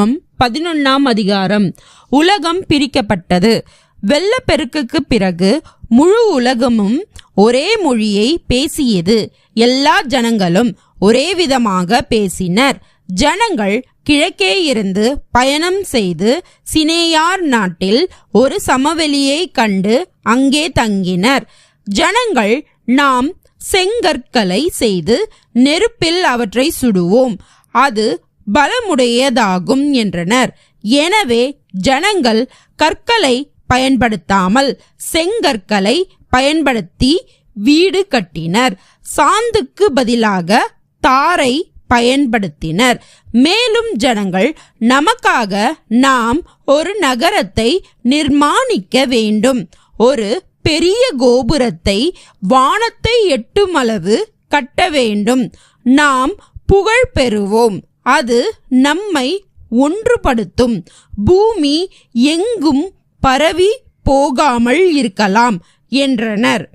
ஆகமம் பதினொன்னாம் அதிகாரம். உலகம் பிரிக்கப்பட்டது. வெள்ளப்பெருக்குக்கு பிறகு முழு உலகமும் ஒரே மொழியை பேசியது. எல்லா ஜனங்களும் ஒரே விதமாக பேசினர். ஜனங்கள் கிழக்கே இருந்து பயணம் செய்து சினேயார் நாட்டில் ஒரு சமவெளியை கண்டு அங்கே தங்கினர். ஜனங்கள் நாம் செங்கற்களை செய்து நெருப்பில் அவற்றை சுடுவோம். அது பலமுடையதாகும் என்றனர். எனவே ஜனங்கள் கற்களை பயன்படுத்தாமல் செங்கற்களை பயன்படுத்தி வீடு கட்டினர். சாந்துக்கு பதிலாக தாரை பயன்படுத்தினர். மேலும் ஜனங்கள் நமக்காக நாம் ஒரு நகரத்தை நிர்மாணிக்க வேண்டும். ஒரு பெரிய கோபுரத்தை வானத்தை எட்டும் அளவு கட்ட வேண்டும். நாம் புகழ் பெறுவோம். அது நம்மை ஒன்றுபடுத்தும். பூமி எங்கும் பரவி போகாமல் இருக்கலாம் என்றனர்.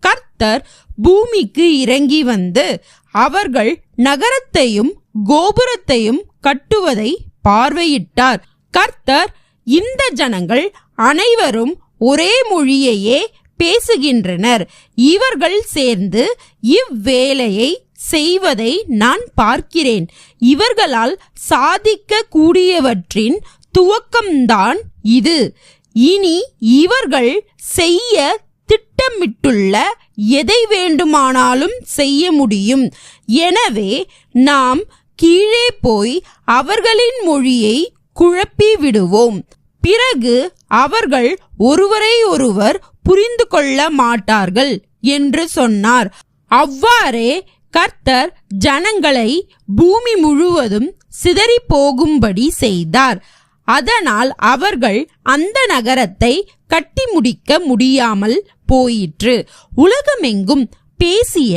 கர்த்தர் பூமிக்கு இறங்கி வந்து அவர்கள் நகரத்தையும் கோபுரத்தையும் கட்டுவதை பார்வையிட்டார். கர்த்தர் இந்த ஜனங்கள் அனைவரும் ஒரே மொழியையே பேசுகின்றனர். இவர்கள் சேர்ந்து இவ்வேலையை செய்வதை நான் பார்க்கிறேன். இவர்களால் சாதிக்க கூடியவற்றின் துவக்கம்தான் இது. இனி இவர்கள் செய்ய திட்டமிட்டுள்ள எதை வேண்டுமானாலும் செய்ய முடியும். எனவே நாம் கீழே போய் அவர்களின் மொழியை குழப்பி விடுவோம். பிறகு அவர்கள் ஒருவரை ஒருவர் புரிந்து கொள்ள மாட்டார்கள் என்று சொன்னார். அவ்வாறே கர்த்தர் ஜனங்களை பூமி முழுவதும் சிதறி போகும்படி செய்தார். அதனால் அவர்கள் அந்த நகரத்தை கட்டி முடிக்க முடியாமல் போயிற்று. உலகமெங்கும் பேசிய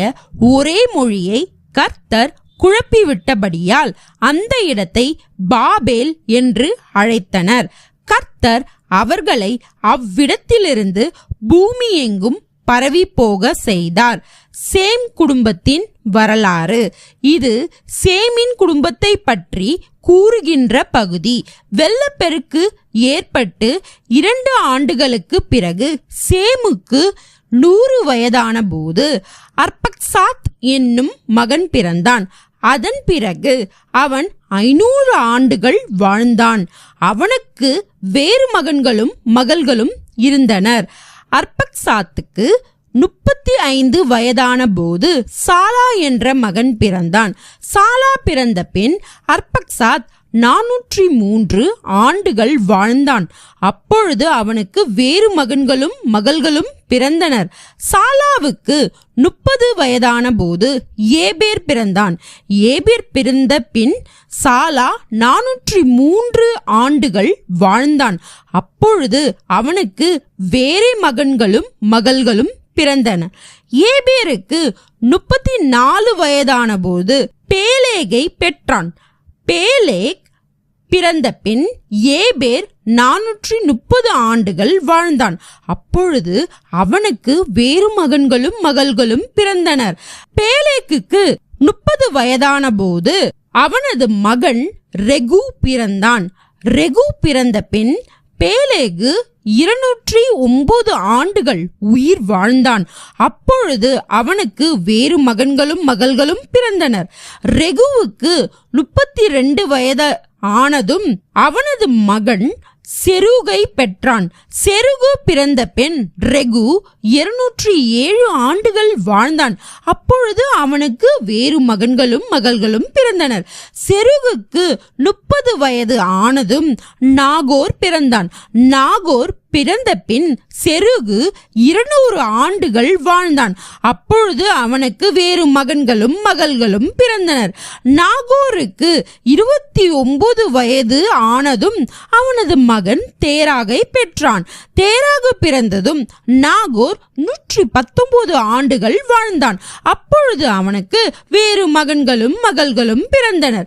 ஒரே மொழியை கர்த்தர் குழப்பிவிட்டபடியால் அந்த இடத்தை பாபேல் என்று அழைத்தனர். கர்த்தர் அவர்களை அவ்விடத்திலிருந்து பூமி எங்கும் பரவி போக செய்தார். சேம் குடும்பத்தின் வரலாறு. இது சேமின் குடும்பத்தை பற்றி கூறுகின்ற பகுதி. வெள்ளப்பெருக்கு ஏற்பட்டு இரண்டு ஆண்டுகளுக்கு பிறகு சேமுக்கு நூறு வயதான போது அர்பக்சாத் என்னும் மகன் பிறந்தான். அதன் பிறகு அவன் ஐநூறு ஆண்டுகள் வாழ்ந்தான். அவனுக்கு வேறு மகன்களும் மகள்களும் இருந்தனர். அர்பக்சாத்துக்கு முப்பத்தி ஐந்து வயதான போது சாலா என்ற மகன் பிறந்தான். சாலா பிறந்த பின் அர்பக்சாத் நானூற்றி மூன்று ஆண்டுகள் வாழ்ந்தான். அப்பொழுது அவனுக்கு வேறு மகன்களும் மகள்களும் பிறந்தனர். சாலாவுக்கு முப்பது வயதான போது ஏபேர் பிறந்தான். ஏபேர் பிறந்த பின் சாலா நானூற்றி மூன்று ஆண்டுகள் வாழ்ந்தான். அப்பொழுது அவனுக்கு வேறே மகன்களும் மகள்களும் பிறந்தன. ஏபேருக்கு முப்பத்தி நாலு வயதான போது பேலேகை பெற்றான். பேலேக் பிறந்த பின் ஏபேர் நானூற்றி முப்பது ஆண்டுகள் வாழ்ந்தான். அப்பொழுது அவனுக்கு வேறு மகன்களும் மகள்களும் பிறந்தனர். பேலேக்குக்கு முப்பது வயதான போது அவனது மகன் ரெகு பிறந்தான். ரெகு பிறந்த பின் பேலேகு இருநூற்றி ஒன்பது ஆண்டுகள் உயிர் வாழ்ந்தான். அப்பொழுது அவனுக்கு வேறு மகன்களும் மகள்களும் பிறந்தனர். ரெகுவுக்கு முப்பத்தி ரெண்டு வயது ஆனதும் அவனது மகன் செருகை பெற்றான். செருகு பிறந்த பெண் ரெகு இருநூற்றி ஏழு ஆண்டுகள் வாழ்ந்தான். அப்பொழுது அவனுக்கு வேறு மகன்களும் மகள்களும் பிறந்தனர். செருகுக்கு முப்பது வயது ஆனதும் நாகோர் பிறந்தான். நாகோர் பிறந்த பின் செருகு இருநூறு ஆண்டுகள் வாழ்ந்தான். அப்பொழுது அவனுக்கு வேறு மகன்களும் மகள்களும் பிறந்தனர். நாகூருக்கு இருபத்தி ஒன்பது வயது ஆனதும் அவனது மகன் தேராகை பெற்றான். தேராகு பிறந்ததும் நாகூர் நூற்றி பத்தொன்பது ஆண்டுகள் வாழ்ந்தான். அப்பொழுது அவனுக்கு வேறு மகன்களும் மகள்களும் பிறந்தனர்.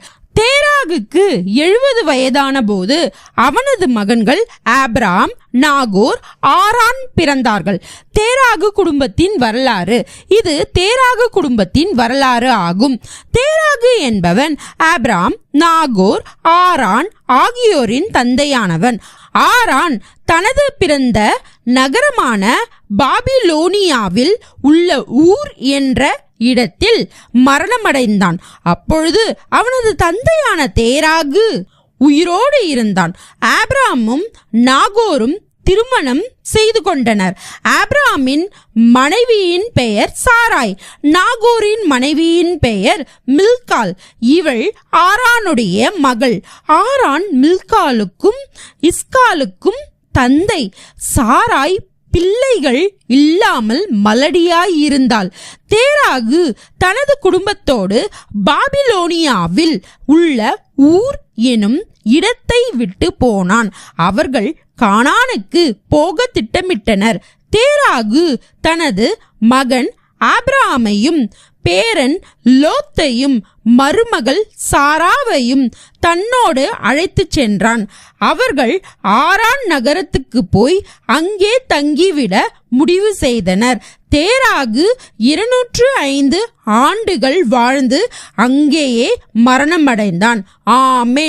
ஈசாகுக்கு எழுபது வயதான போது அவனது மகன்கள் ஆப்ராம் நாகோர் ஆரான் பிறந்தார்கள். தேராகு குடும்பத்தின் வரலாறு. இது தேராகு குடும்பத்தின் வரலாறு ஆகும். தேராகு என்பவன் ஆப்ராம் நாகோர் ஆரான் ஆகியோரின் தந்தையானவன். ஆரான் தனது பிறந்த நகரமான பாபிலோனியாவில் உள்ள ஊர் என்ற இடத்தில் மரணமடைந்தான். அப்பொழுது அவனது தந்தையான தேராகு உயிரோடு இருந்தான். ஆப்ராமும் நாகோரும் திருமணம் செய்து கொண்டனர். ஆப்ராமின் மனைவியின் பெயர் சாராய். நாகோரின் மனைவியின் பெயர் மில்கால். இவள் ஆரானுடைய மகள். ஆரான் மில்காலுக்கும் இஸ்காலுக்கும் தந்தை. சாராய் பிள்ளைகள் இல்லாமல் மலடியாயிருந்தாள். தேராகு தனது குடும்பத்தோடு பாபிலோனியாவில் உள்ள ஊர் எனும் இடத்தை விட்டு போனான். அவர்கள் கானானுக்கு போக திட்டமிட்டனர். தேராகு தனது மகன் ஆபிரகாமையும் பேரன் லோத்தையும் மருமகள் சாராவையும் தன்னோடு அழைத்துச் சென்றான். அவர்கள் ஆரான் நகரத்துக்கு போய் அங்கே தங்கிவிட முடிவு செய்தனர். தேராகு இருநூற்று ஐந்து ஆண்டுகள் வாழ்ந்து அங்கேயே மரணமடைந்தான். ஆமே